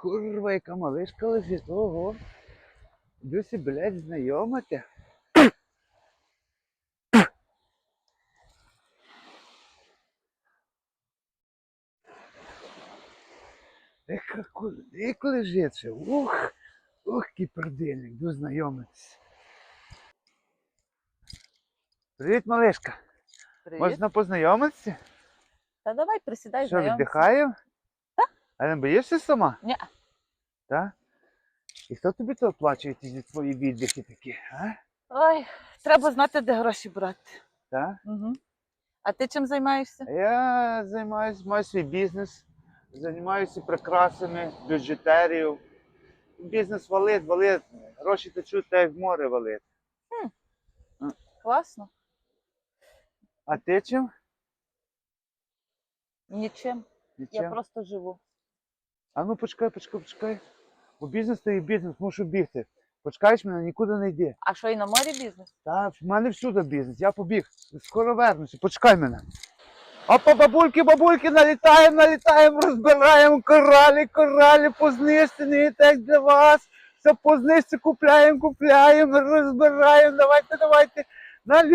Курва, яка малишка лежить. Ого. Досі, блядь, знайомити. Яка кулик лежить ще. Ух, ух, який пердильник, до знайомитися. Привіт, малишка. Привіт. Можна познайомитися? Та давай присідай, Що, знайомся. віддихаємо? Так. А не боїшся сама? Ні. Так? І хто тобі то оплачує ці твої віддихи такі, а? Ой, треба знати, де гроші брати. Так? Угу. А ти чим займаєшся? Я займаюся, маю свій бізнес, займаюся прикрасами, бюджетерією. Бізнес валить, валить, гроші течуть, так як в море валить. Класно. А ти чим? Нічим. Нічим? Я просто живу. А ну почекай, почекай, почекай. Бо бізнес то є бізнес, мушу бігти. Почекаєш мене, нікуди не йди. А що і на морі бізнес? Та, в мене всюди бізнес, я побіг. Скоро вернуся, почекай мене. Опа, бабульки, бабульки, налітаємо, налітаємо, розбираємо коралі, коралі, по не так для вас. Все по знижці купляємо, купляємо, розбираємо. Давайте, давайте. Налітаємо.